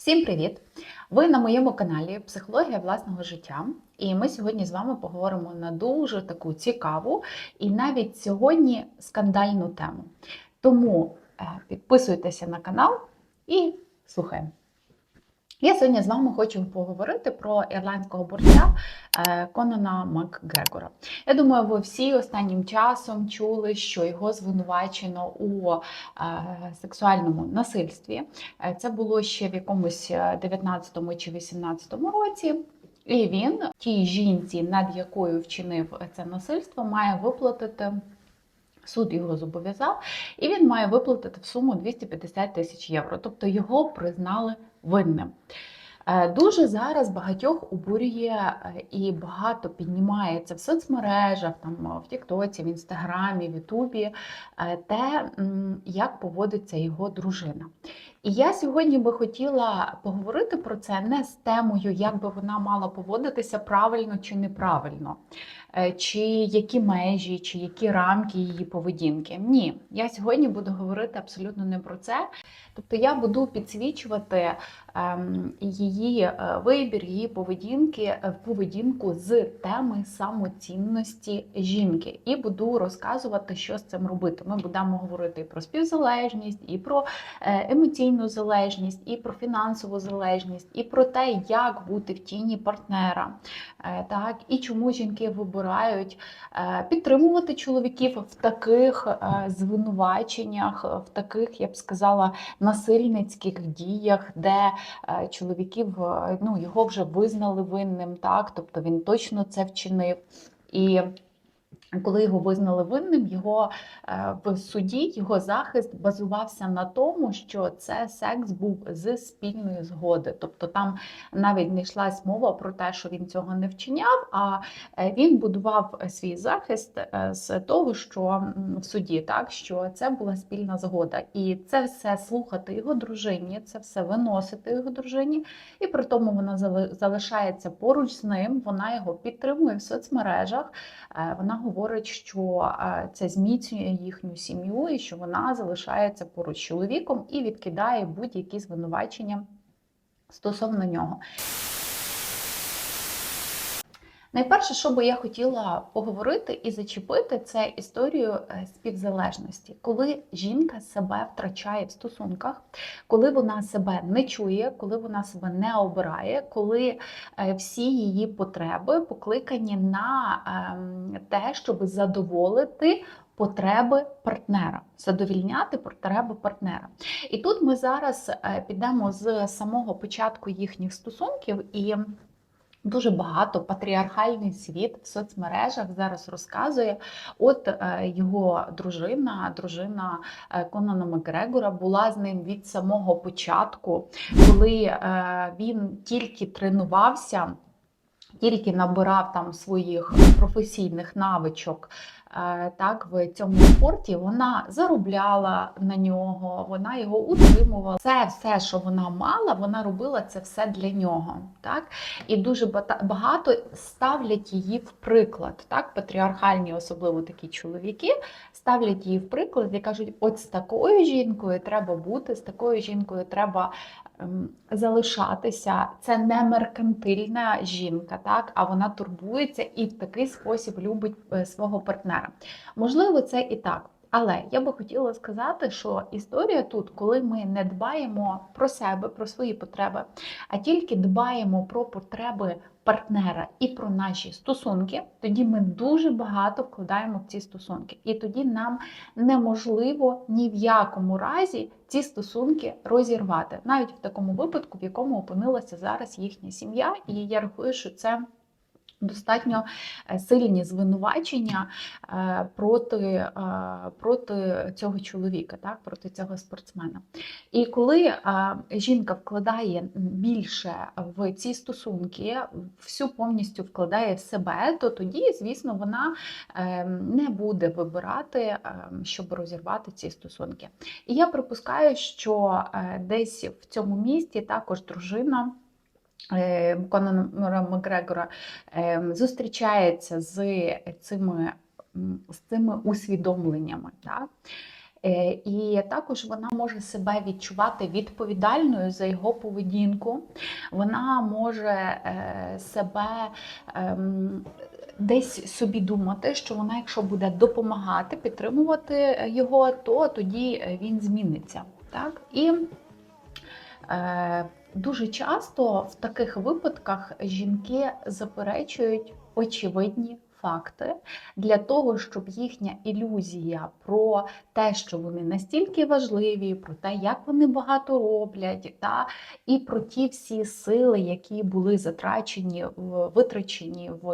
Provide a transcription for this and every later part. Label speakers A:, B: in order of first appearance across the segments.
A: Всім привіт! Ви на моєму каналі Психологія власного життя. І ми сьогодні з вами поговоримо на дуже таку цікаву і навіть сьогодні скандальну тему. Тому е, підписуйтеся на канал і слухаємо. Я сьогодні з вами хочу поговорити про ірландського борця е, Конана Макгрегора. Я думаю, ви всі останнім часом чули, що його звинувачено у е, сексуальному насильстві. Е, Це було ще в якомусь 19-му чи 18-му році. І він тій жінці, над якою вчинив це насильство, має виплатити. Суд його зобов'язав, і він має виплатити в суму 250 тисяч євро. Тобто його признали винним. Е, Дуже зараз багатьох обурює е, і багато піднімається в соцмережах, там в Тіктоці, в Інстаграмі, в Ютубі е, те, як поводиться його дружина. І я сьогодні би хотіла поговорити про це не з темою, як би вона мала поводитися правильно чи неправильно, е, чи які межі, чи які рамки її поведінки. Ні, я сьогодні буду говорити абсолютно не про це. Тобто я буду підсвічувати ем, її е, вибір, її поведінки, е, поведінку з теми самоцінності жінки, і буду розказувати, що з цим робити. Ми будемо говорити і про співзалежність, і про е, емоційну залежність, і про фінансову залежність, і про те, як бути в тіні партнера, Е, так і чому жінки вибирають е, підтримувати чоловіків в таких е, звинуваченнях, в таких, я б сказала, насильницьких діях, де е, чоловіків ну, його вже визнали винним, так тобто він точно це вчинив. І коли його визнали винним, його е, в суді його захист базувався на тому, що це секс був з спільної згоди. Тобто там навіть не йшлась мова про те, що він цього не вчиняв, а е, він будував свій захист е, з того, що в суді, так що це була спільна згода, і це все слухати його дружині, це все виносити його дружині, і при тому вона залишається поруч з ним. Вона його підтримує в соцмережах. Вона говорить, що е, це зміцнює їхню сім'ю і що вона залишається поруч з чоловіком і відкидає будь-які звинувачення стосовно нього. Найперше, що би я хотіла поговорити і зачепити, це історію е, співзалежності, коли жінка себе втрачає в стосунках, коли вона себе не чує, коли вона себе не обирає, коли е, всі її потреби покликані на ем, те, щоб задоволити. Потреби партнера, задовільняти потреби партнера. І тут ми зараз е, підемо з самого початку їхніх стосунків і Дуже багато патріархальний світ в соцмережах зараз розказує. От е, його дружина, дружина е, Конана Макгрегора, була з ним від самого початку, коли е, він тільки тренувався. Тільки набирав там своїх професійних навичок так в цьому спорті, вона заробляла на нього, вона його утримувала. Це все, що вона мала, вона робила це все для нього. Так? І дуже багато ставлять її в приклад. Так? Патріархальні, особливо такі чоловіки, ставлять її в приклад і кажуть: от з такою жінкою треба бути, з такою жінкою треба залишатися. Це не меркантильна жінка, так? а вона турбується і в такий спосіб любить е, свого партнера. Можливо, це і так. Але я би хотіла сказати, що історія тут, коли ми не дбаємо про себе, про свої потреби, а тільки дбаємо про потреби партнера і про наші стосунки, тоді ми дуже багато вкладаємо в ці стосунки. І тоді нам неможливо ні в якому разі ці стосунки розірвати, навіть в такому випадку, в якому опинилася зараз їхня сім'я. І я рахую, що це. Достатньо е, сильні звинувачення е, проти, е, проти цього чоловіка, так, проти цього спортсмена. І коли жінка вкладає більше в ці стосунки, всю повністю вкладає в себе, то тоді, звісно, вона не буде вибирати, щоб розірвати ці стосунки. І я припускаю, що десь в цьому місті також дружина. Е, Конора Макгрегора е, зустрічається з цими, з цими усвідомленнями. Так? Е, І також вона може себе відчувати відповідальною за його поведінку. Вона може себе ем, десь собі думати, що вона, якщо буде допомагати, підтримувати його, то тоді він зміниться. Так? І дуже часто в таких випадках жінки заперечують очевидні факти для того, щоб їхня ілюзія про те, що вони настільки важливі, про те, як вони багато роблять, та і про ті всі сили, які були затрачені, витрачені в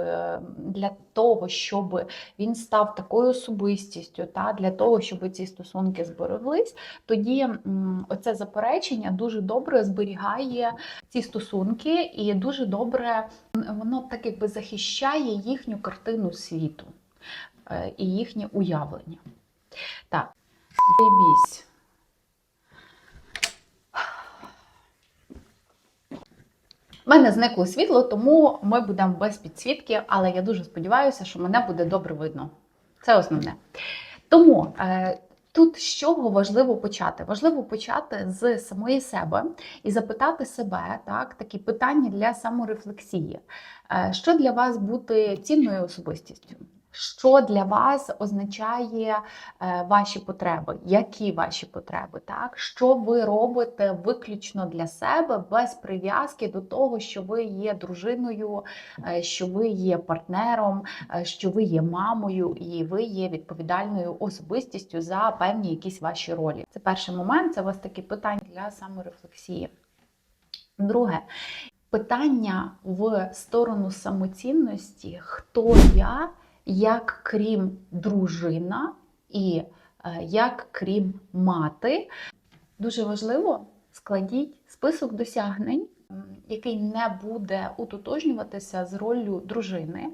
A: для того, щоб він став такою особистістю, та для того, щоб ці стосунки збереглись, тоді оце заперечення дуже добре зберігає ці стосунки, і дуже добре воно так якби захищає їхню картину світу е, і їхнє уявлення. Так, Заєбісь. У мене зникло світло, тому ми будемо без підсвітки, але я дуже сподіваюся, що мене буде добре видно. Це основне. Тому е, тут з чого важливо почати? Важливо почати з самої себе і запитати себе так, такі питання для саморефлексії. Е, що для вас бути цінною особистістю? Що для вас означає е, ваші потреби? Які ваші потреби? Так? Що ви робите виключно для себе без прив'язки до того, що ви є дружиною, е, що ви є партнером, е, що ви є мамою і ви є відповідальною особистістю за певні якісь ваші ролі. Це перший момент, це у вас такі питання для саморефлексії. Друге, питання в сторону самоцінності, хто я, як крім дружина і е, як крім мати. Дуже важливо складіть список досягнень, який не буде утотожнюватися з роллю дружини.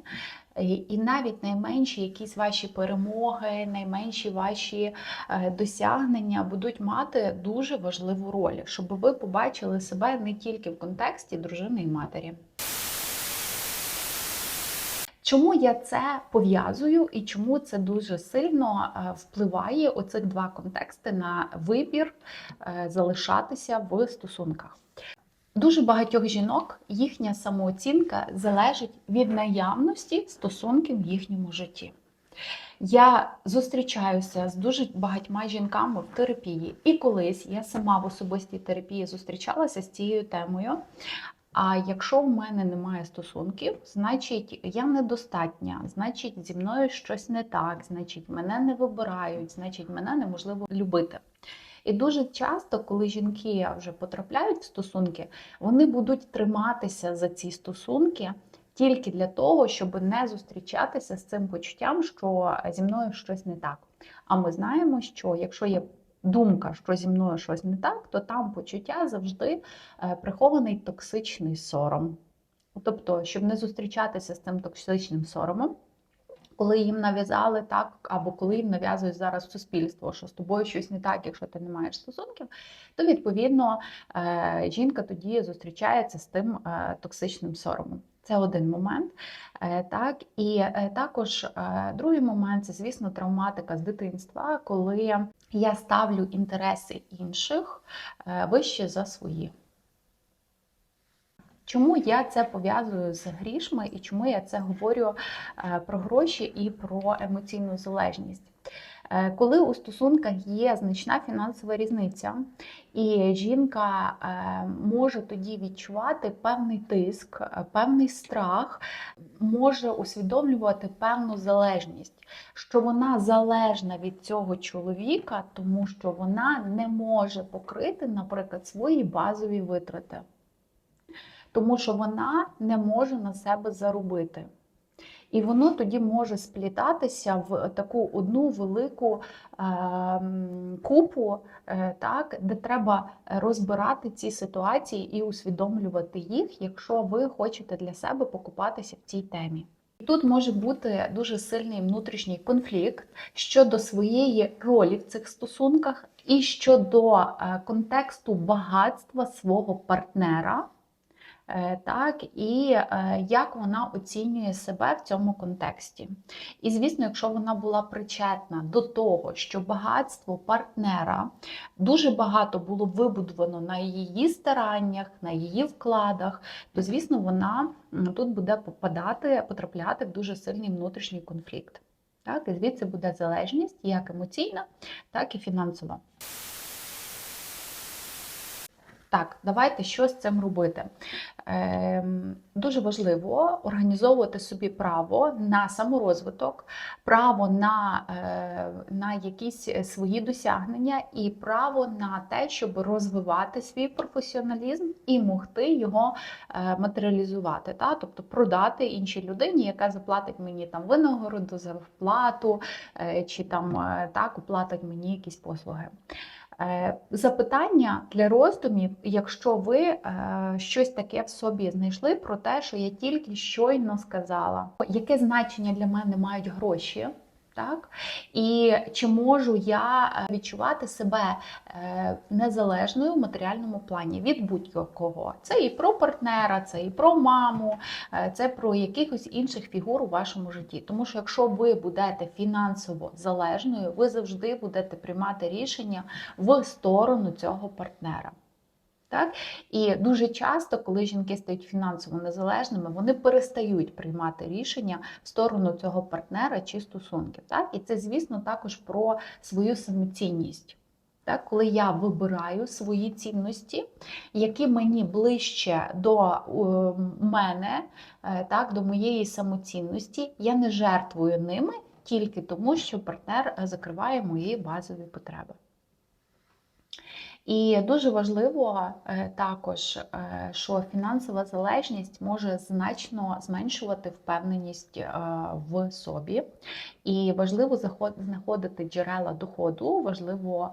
A: І навіть найменші якісь ваші перемоги, найменші ваші е, досягнення будуть мати дуже важливу роль, щоб ви побачили себе не тільки в контексті дружини і матері. Чому я це пов'язую і чому це дуже сильно е, впливає оцих два контексти на вибір е, залишатися в стосунках? Дуже багатьох жінок їхня самооцінка залежить від наявності стосунків в їхньому житті. Я зустрічаюся з дуже багатьма жінками в терапії, і колись я сама в особистій терапії зустрічалася з цією темою. А якщо в мене немає стосунків, значить я недостатня, значить зі мною щось не так, значить мене не вибирають, значить мене неможливо любити. І дуже часто, коли жінки вже потрапляють в стосунки, вони будуть триматися за ці стосунки тільки для того, щоб не зустрічатися з цим почуттям, що зі мною щось не так. А ми знаємо, що якщо є думка, що зі мною щось не так, то там почуття завжди е, прихований токсичний сором. Тобто, щоб не зустрічатися з цим токсичним соромом, коли їм нав'язали так, або коли їм нав'язують зараз суспільство, що з тобою щось не так, якщо ти не маєш стосунків, то відповідно е, жінка тоді зустрічається з тим е, токсичним соромом. Це один момент. Так, і також другий момент це, звісно, травматика з дитинства, коли я ставлю інтереси інших е, вище за свої. Чому я це пов'язую з грішми і чому я це говорю е, про гроші і про емоційну залежність? Е, Коли у стосунках є значна фінансова різниця, і жінка е, може тоді відчувати певний тиск, е, певний страх, може усвідомлювати певну залежність, що вона залежна від цього чоловіка, тому що вона не може покрити, наприклад, свої базові витрати тому що вона не може на себе заробити. І воно тоді може сплітатися в таку одну велику е, купу, е, так, де треба розбирати ці ситуації і усвідомлювати їх, якщо ви хочете для себе покупатися в цій темі. Тут може бути дуже сильний внутрішній конфлікт щодо своєї ролі в цих стосунках і щодо е, контексту багатства свого партнера так, і е, як вона оцінює себе в цьому контексті. І, звісно, якщо вона була причетна до того, що багатство партнера дуже багато було вибудовано на її стараннях, на її вкладах, то, звісно, вона тут буде попадати, потрапляти в дуже сильний внутрішній конфлікт. Так, і звідси буде залежність як емоційна, так і фінансова. Так, давайте що з цим робити. Ем, дуже важливо організовувати собі право на саморозвиток, право на, е, на якісь свої досягнення і право на те, щоб розвивати свій професіоналізм і могти його е, матеріалізувати, та? тобто продати іншій людині, яка заплатить мені там винагороду за вплату, е, чи там е, так оплатить мені якісь послуги. Е, Запитання для роздумів, якщо ви е, щось таке в собі знайшли про те, що я тільки щойно сказала, яке значення для мене мають гроші? Так? І чи можу я е, відчувати себе е, незалежною в матеріальному плані від будь-кого? Це і про партнера, це і про маму, е, це про якихось інших фігур у вашому житті. Тому що якщо ви будете фінансово залежною, ви завжди будете приймати рішення в сторону цього партнера. Так? І дуже часто, коли жінки стають фінансово незалежними, вони перестають приймати рішення в сторону цього партнера чи стосунків. Так? І це, звісно, також про свою самоцінність. Так, коли я вибираю свої цінності, які мені ближче до мене, е, так, до моєї самоцінності, я не жертвую ними тільки тому, що партнер е, закриває мої базові потреби. І дуже важливо е, також, е, що фінансова залежність може значно зменшувати впевненість е, в собі. І важливо знаходити джерела доходу, важливо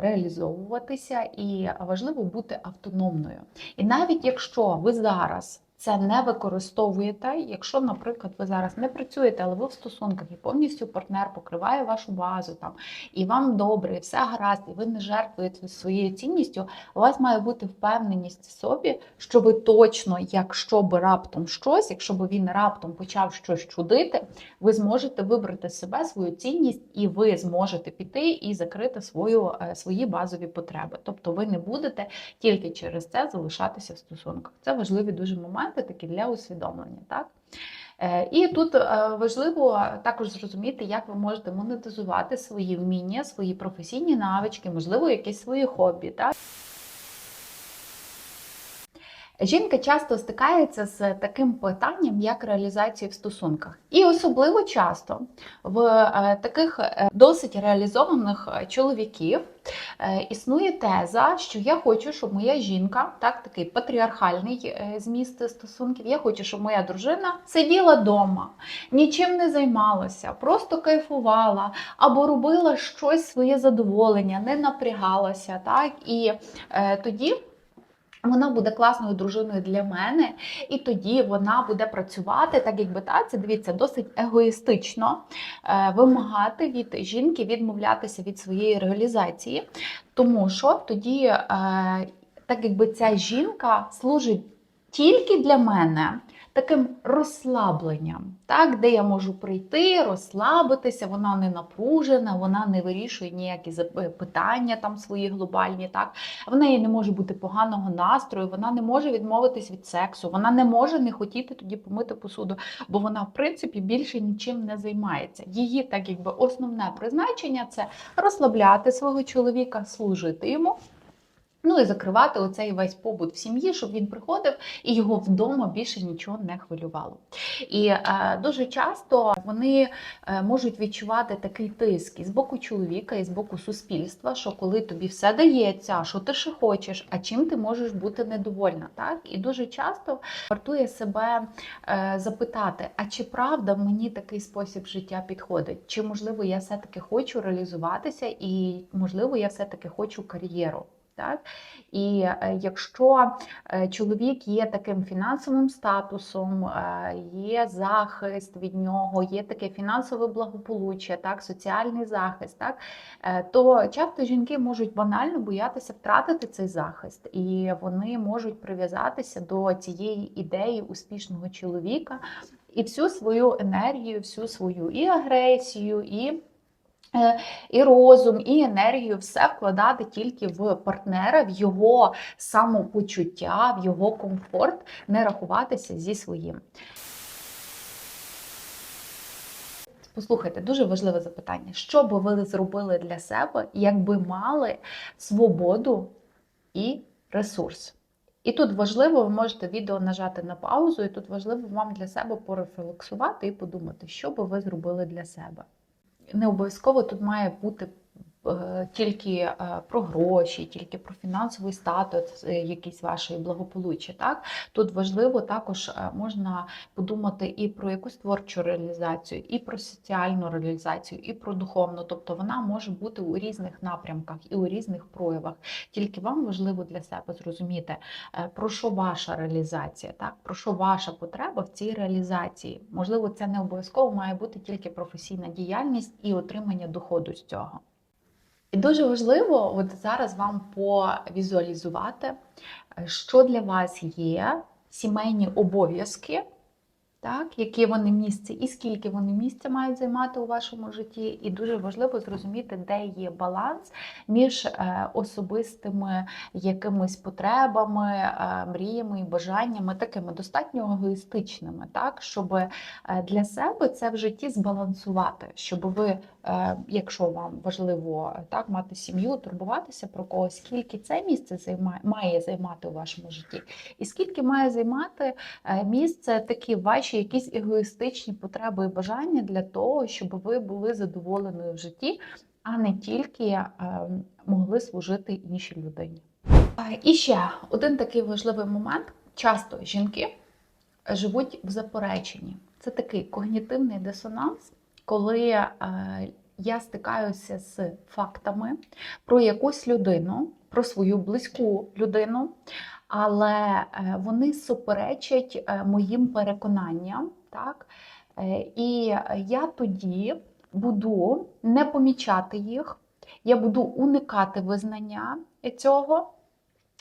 A: реалізовуватися і важливо бути автономною. І навіть якщо ви зараз це не використовуєте. Якщо, наприклад, ви зараз не працюєте, але ви в стосунках і повністю партнер покриває вашу базу там, і вам добре, і все гаразд, і ви не жертвуєте своєю цінністю, у вас має бути впевненість в собі, що ви точно, якщо би раптом щось, якщо б він раптом почав щось чудити, ви зможете вибрати себе, свою цінність, і ви зможете піти і закрити свою, е, свої базові потреби. Тобто ви не будете тільки через це залишатися в стосунках. Це важливі дуже моменти такі для усвідомлення. Так? Е, і тут е, важливо також зрозуміти, як ви можете монетизувати свої вміння, свої професійні навички, можливо, якісь свої хобі. Так? Жінка часто стикається з таким питанням, як реалізація в стосунках. І особливо часто в е, таких досить реалізованих чоловіків Е, існує теза, що я хочу, щоб моя жінка, так, такий патріархальний е, зміст стосунків, я хочу, щоб моя дружина сиділа вдома, нічим не займалася, просто кайфувала або робила щось своє задоволення, не напрягалася. Так, І е, тоді. Вона буде класною дружиною для мене, і тоді вона буде працювати, так якби та це дивіться, досить егоїстично е, вимагати від жінки відмовлятися від своєї реалізації, тому що тоді, е, так якби ця жінка служить тільки для мене таким розслабленням, так, де я можу прийти, розслабитися, вона не напружена, вона не вирішує ніякі питання там свої глобальні. так, В неї не може бути поганого настрою, вона не може відмовитись від сексу, вона не може не хотіти тоді помити посуду, бо вона, в принципі, більше нічим не займається. Її так якби основне призначення це розслабляти свого чоловіка, служити йому. Ну і закривати оцей весь побут в сім'ї, щоб він приходив і його вдома більше нічого не хвилювало. І е, дуже часто вони е, можуть відчувати такий тиск і з боку чоловіка, і з боку суспільства, що коли тобі все дається, що ти ще хочеш, а чим ти можеш бути недовольна. Так? І дуже часто вартує себе е, запитати: а чи правда мені такий спосіб життя підходить? Чи можливо я все-таки хочу реалізуватися, і можливо я все-таки хочу кар'єру? Так? І е, якщо е, чоловік є таким фінансовим статусом, е, є захист від нього, є таке фінансове благополуччя, так, соціальний захист, так, то часто жінки можуть банально боятися втратити цей захист, і вони можуть прив'язатися до цієї ідеї успішного чоловіка і всю свою енергію, всю свою і агресію, і і розум, і енергію все вкладати тільки в партнера, в його самопочуття, в його комфорт, не рахуватися зі своїм. Послухайте, дуже важливе запитання. Що би ви зробили для себе, якби мали свободу і ресурс? І тут важливо, ви можете відео нажати на паузу, і тут важливо вам для себе порефлексувати і подумати, що би ви зробили для себе не обов'язково тут має бути тільки е, про гроші, тільки про фінансовий статус, е, якийсь вашої благополуччя. Так? Тут важливо також можна подумати і про якусь творчу реалізацію, і про соціальну реалізацію, і про духовну. Тобто вона може бути у різних напрямках і у різних проявах. Тільки вам важливо для себе зрозуміти, про що ваша реалізація, так? про що ваша потреба в цій реалізації. Можливо, це не обов'язково має бути тільки професійна діяльність і отримання доходу з цього. І дуже важливо от зараз вам повізуалізувати, що для вас є сімейні обов'язки, так, які вони місце і скільки вони місця мають займати у вашому житті. І дуже важливо зрозуміти, де є баланс між е, особистими якимись потребами, е, мріями і бажаннями, такими достатньо егоїстичними, так, щоб е, для себе це в житті збалансувати, щоб ви, якщо вам важливо так, мати сім'ю, турбуватися про когось, скільки це місце займає, має займати у вашому житті, і скільки має займати місце такі ваші ваші якісь егоїстичні потреби і бажання для того, щоб ви були задоволеною в житті, а не тільки е, могли служити іншій людині. І ще один такий важливий момент: часто жінки живуть в запереченні. Це такий когнітивний дисонанс, коли е, я стикаюся з фактами про якусь людину, про свою близьку людину але е, вони суперечать е, моїм переконанням. Так? Е, і я тоді буду не помічати їх, я буду уникати визнання цього.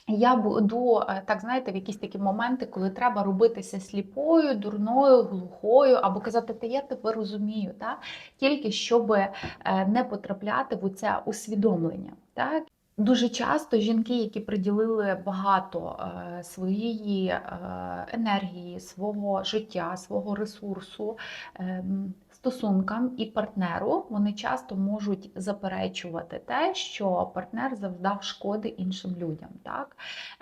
A: Я буду, так знаєте, в якісь такі моменти, коли треба робитися сліпою, дурною, глухою, або казати, та я тебе розумію, так? тільки щоб не потрапляти в це усвідомлення. Так? Дуже часто жінки, які приділили багато е, своєї е, енергії, свого життя, свого ресурсу ем, стосункам і партнеру, вони часто можуть заперечувати те, що партнер завдав шкоди іншим людям. Так?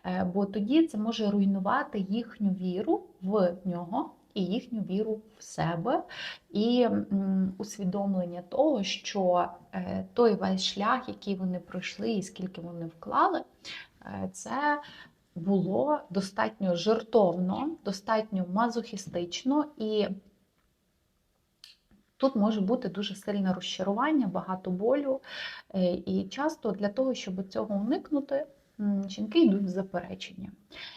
A: Е, бо тоді це може руйнувати їхню віру в нього і їхню віру в себе, і усвідомлення того, що е, той весь шлях, який вони пройшли, і скільки вони вклали, е, це було достатньо жертовно, достатньо мазохістично і. Тут може бути дуже сильне розчарування, багато болю. Е, і часто для того, щоб цього уникнути, жінки йдуть в заперечення.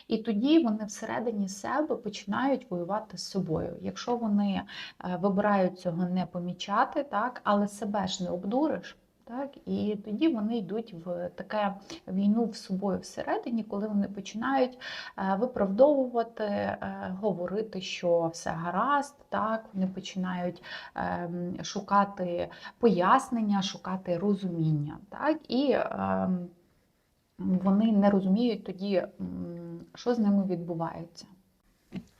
A: І тоді вони всередині себе починають воювати з собою. Якщо вони е, вибирають цього не помічати, так, але себе ж не обдуриш. Так, І тоді вони йдуть в таке війну в собою всередині, коли вони починають е, виправдовувати, е, говорити, що все гаразд, так, вони починають ем, шукати пояснення, шукати розуміння. Так, І ем, вони не розуміють тоді, що з ними відбувається.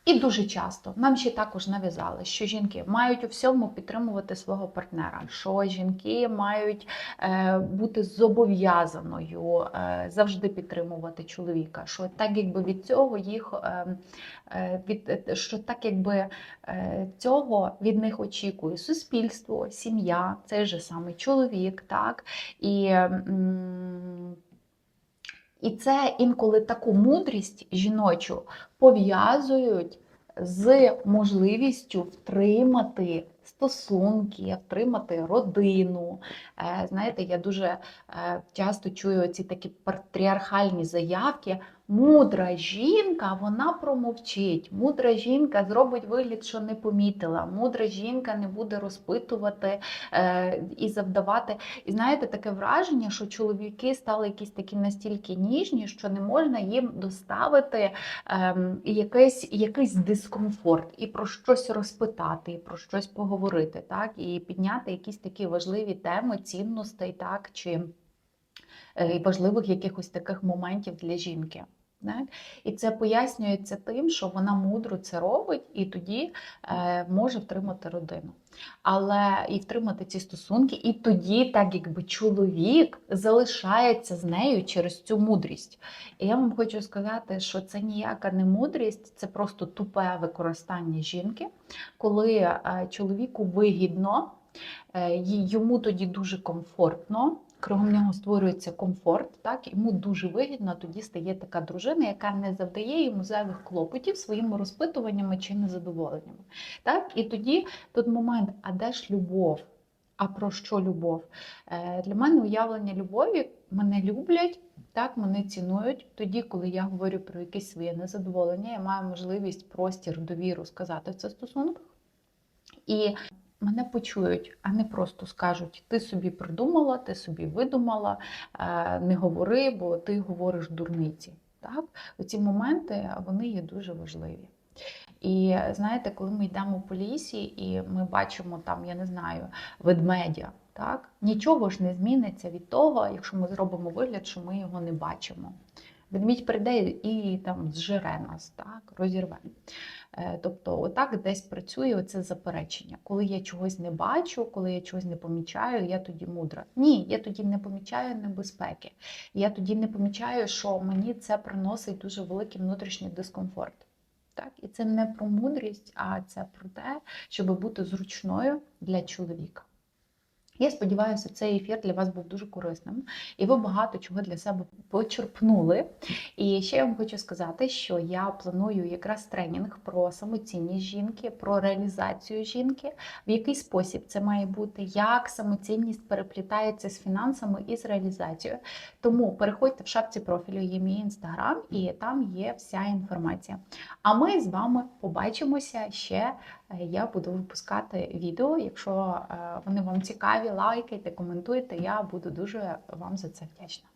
A: І дуже часто нам ще також нав'язали, що жінки мають у всьому підтримувати свого партнера, що жінки мають е, бути зобов'язаною е, завжди підтримувати чоловіка. Що так, якби від цього їх е, від що так, якби цього від них очікує суспільство, сім'я, цей же самий чоловік, так і. І це інколи таку мудрість жіночу пов'язують з можливістю втримати стосунки, втримати родину. Е, Знаєте, я дуже е, часто чую ці такі патріархальні заявки. Мудра жінка, вона промовчить. Мудра жінка зробить вигляд, що не помітила. Мудра жінка не буде розпитувати е, і завдавати. І знаєте, таке враження, що чоловіки стали якісь такі настільки ніжні, що не можна їм доставити ем, якийсь, якийсь дискомфорт і про щось розпитати, і про щось поговорити, так, і підняти якісь такі важливі теми цінностей, так, чи е, важливих якихось таких моментів для жінки. Так? І це пояснюється тим, що вона мудро це робить і тоді е, може втримати родину. Але і втримати ці стосунки, і тоді, так якби чоловік залишається з нею через цю мудрість. І я вам хочу сказати, що це ніяка не мудрість, це просто тупе використання жінки, коли е, чоловіку вигідно, йому тоді дуже комфортно. Кругом нього створюється комфорт, так йому дуже вигідно тоді стає така дружина, яка не завдає йому зайвих клопотів своїми розпитуваннями чи незадоволеннями. Так, і тоді тут момент: а де ж любов? А про що любов? Е, Для мене уявлення любові мене люблять, так мене цінують. Тоді, коли я говорю про якесь своє незадоволення, я маю можливість простір, довіру сказати це стосунках. І мене почують, а не просто скажуть: ти собі придумала, ти собі видумала, е, не говори, бо ти говориш дурниці. Так? Оці моменти вони є дуже важливі. І знаєте, коли ми йдемо по лісі і ми бачимо там, я не знаю, ведмедя, так? нічого ж не зміниться від того, якщо ми зробимо вигляд, що ми його не бачимо. Ведмідь прийде і там зжере нас, так, розірве. Е, Тобто, отак десь працює оце заперечення. Коли я чогось не бачу, коли я чогось не помічаю, я тоді мудра. Ні, я тоді не помічаю небезпеки. Я тоді не помічаю, що мені це приносить дуже великий внутрішній дискомфорт. Так? І це не про мудрість, а це про те, щоб бути зручною для чоловіка. Я сподіваюся, цей ефір для вас був дуже корисним, і ви багато чого для себе почерпнули. І ще я вам хочу сказати, що я планую якраз тренінг про самоцінність жінки, про реалізацію жінки, в який спосіб це має бути, як самоцінність переплітається з фінансами і з реалізацією. Тому переходьте в шапці профілю, є мій інстаграм, і там є вся інформація. А ми з вами побачимося ще. Е, Я буду випускати відео. Якщо е, вони вам цікаві, лайкайте, коментуйте. Я буду дуже вам за це вдячна.